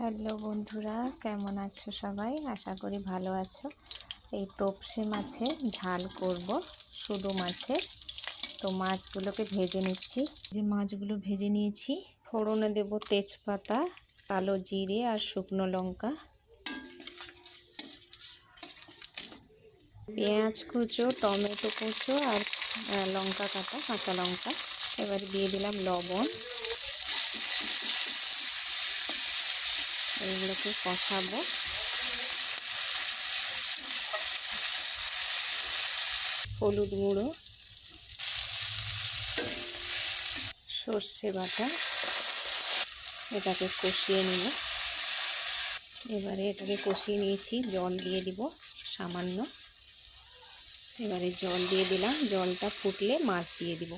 Hello বন্ধুরা, কেমন আছো সবাই? আশা করি ভালো আছো। এই তপসে মাছে ঝাল করব, শুধু মাছের তো মাছগুলোকে ভেজে নিচ্ছি। যে মাছগুলো ভেজে নিয়েছি, ফোড়নে দেব তেজপাতা, কালো জিরে আর শুকনো লঙ্কা। পেঁয়াজ কুচো, টমেটো কুচো আর লঙ্কা কাটা, কাঁচা লঙ্কা। এবার দিয়ে দিলাম লবণ। এগুলোকে কষাবো। হলুদ গুঁড়ো, সর্ষে বাটা, এটাকে কষিয়ে নিব। এবারে এটাকে কষিয়ে নিয়েছি, জল দিয়ে দিব সামান্য। এবারে জল দিয়ে দিলাম, জলটা ফুটলে মাছ দিয়ে দিব।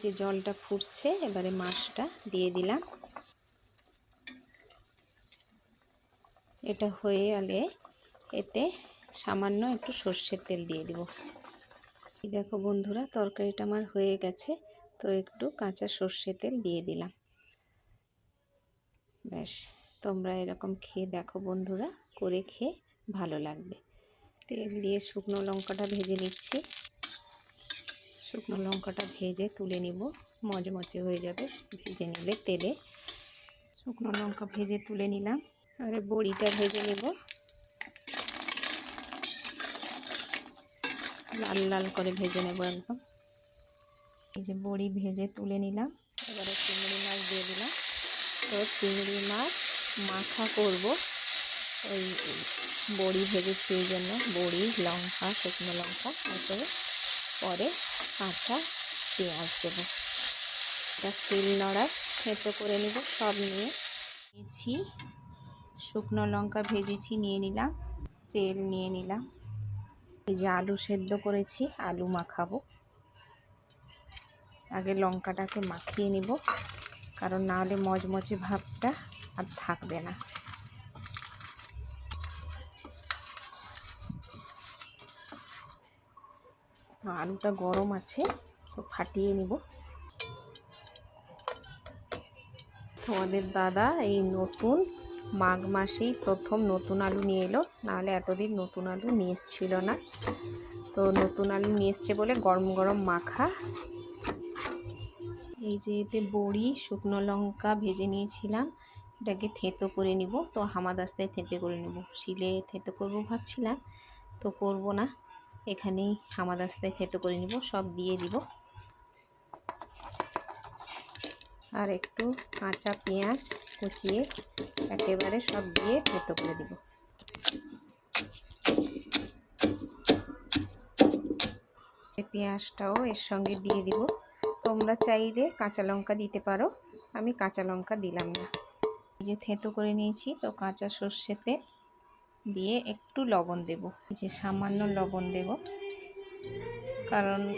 যে জলটা ফুটছে, এবারে মাছটা দিয়ে দিলাম। এটা হয়ে গেলে এতে সামান্য একটু সর্ষের তেল দিয়ে দিব। দেখো বন্ধুরা, তরকারিটা আমার হয়ে গেছে, তো একটু কাঁচা সর্ষে তেল দিয়ে দিলাম। ব্যাস, তোমরা এরকম খেয়ে দেখো বন্ধুরা, করে খেয়ে ভালো লাগবে। তেল দিয়ে শুকনো লঙ্কাটা ভেজে নিচ্ছি। শুকনো লঙ্কাটা ভেজে তুলে নিব মজমচে হয়ে যাবে, ভেজে নিলে তেলে। শুকনো লঙ্কা ভেজে তুলে নিলাম। আরে বড়িটা ভেজে নেব। লাল লাল করে ভেজে নেব একদম। এই যে বড়ি ভেজে তুলে নিলাম। এবারে চিংড়ি মাছ দিয়ে দিলাম। তো চিংড়ি মাছ মাখা করব ওই বড়ি ভেজেছি সেই জন্য। বড়ি, লঙ্কা, শুকনো লঙ্কা, তারপরে পরে কাঁচা পেঁয়াজ দেবো। এটা শিল নড়ায় থেতো করে নেব সব নিয়ে। নিয়েছি শুকনো লঙ্কা ভেজেছি, নিয়ে নিলাম, তেল নিয়ে নিলাম। এই যে আলু সেদ্ধ করেছি, আলু মাখাবো। আগে লঙ্কাটাকে মাখিয়ে নিব, কারণ না হলে মচমচে ভাবটা আর থাকবে না। আলুটা গরম আছে, তো ফাটিয়ে নিব। তোমাদের দাদা এই নতুন মাঘ মাসেই প্রথম নতুন আলু নিয়ে এলো। নাহলে এতদিন নতুন আলু নিয়ে এসছিল না। তো নতুন আলু নিয়ে এসছে বলে গরম গরম মাখা। এই যে এতে বড়ি, শুকনো লঙ্কা ভেজে নিয়েছিলাম। এটাকে থেতো করে নিব। তো হামাদাস্তায় থেতে করে নেব। শিলে থেতো করব ভাবছিলাম। তো করব না। এখানেই হামাদাস্তায় থেতো করে নিব। সব দিয়ে দিব। আর একটু কাঁচা পেঁয়াজ কুচিয়ে একেবারে সব দিয়ে থেতো করে দিব। পেঁয়াজটাও এর সঙ্গে দিয়ে দিব। তোমরা চাইলে কাঁচা লঙ্কা দিতে পারো। আমি কাঁচা লঙ্কা দিলাম না। এই যে থেতো করে নিয়েছি, তো কাঁচা সর্ষেতে দিয়ে একটু লবণ দেব। এই যে সামান্য লবণ দেব। কারণ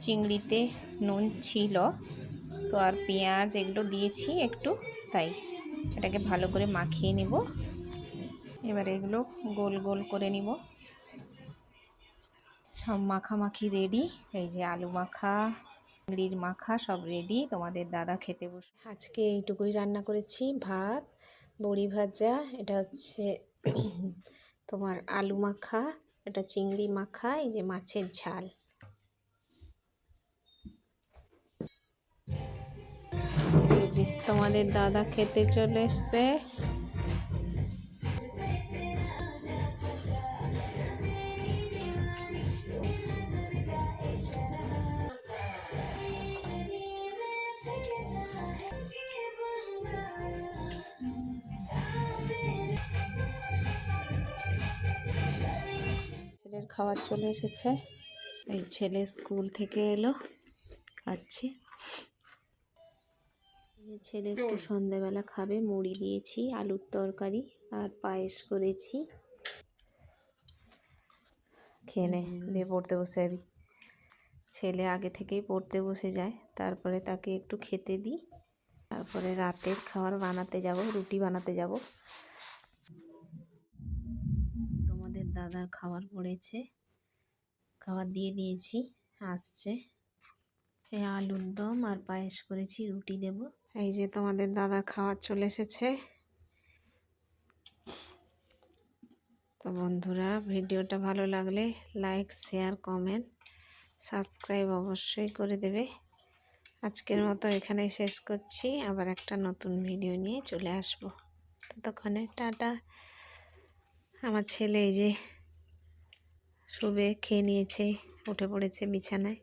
চিংড়িতে নুন ছিল। তো আর পেঁয়াজ এগুলো দিয়েছি একটু, তাই সেটাকে ভালো করে মাখিয়ে নিব। এবার এগুলো গোল গোল করে নিব। সব মাখামাখি রেডি, এই যে আলু মাখা, চিংড়ির মাখা সব রেডি, তোমাদের দাদা খেতে বসে আজকে এইটুকুই রান্না করেছি, ভাত, বড়ি ভাজা, এটা হচ্ছে তোমার আলু মাখা, এটা চিংড়ি মাখা, এই যে মাছের ঝাল। তোমাদের দাদা খেতে চলে এসছে। ছেলের খাবার চলে এসেছে। এই ছেলে স্কুল থেকে এলো, খাচ্ছে। ছেলে একটু সন্ধ্যাবেলা খাবে মুড়ি দিয়েছি আলুর তরকারি আর পায়েস করেছি। খেয়ে নে দিয়ে পড়তে বসে যাবি। ছেলে আগে থেকেই পড়তে বসে যায় তারপরে তাকে একটু খেতে দিই। তারপরে রাতের খাবার বানাতে যাব রুটি বানাতে যাব। তোমাদের দাদার খাবার পড়েছে খাবার দিয়ে দিয়েছি আসছে। এই আলুর দম আর পায়েস করেছি রুটি দেব। এই যে তোমাদের দাদা খাওয়া চলে এসেছে। তো বন্ধুরা, ভিডিওটা ভালো লাগলে লাইক, শেয়ার, কমেন্ট, সাবস্ক্রাইব অবশ্যই করে দেবে। আজকের মতো এখানে শেষ করছি। আবার একটা নতুন ভিডিও নিয়ে চলে আসব। ততক্ষণে টাটা। আমার ছেলে এই যে শুবে, খেয়ে নিয়েছে, উঠে পড়েছে বিছানায়।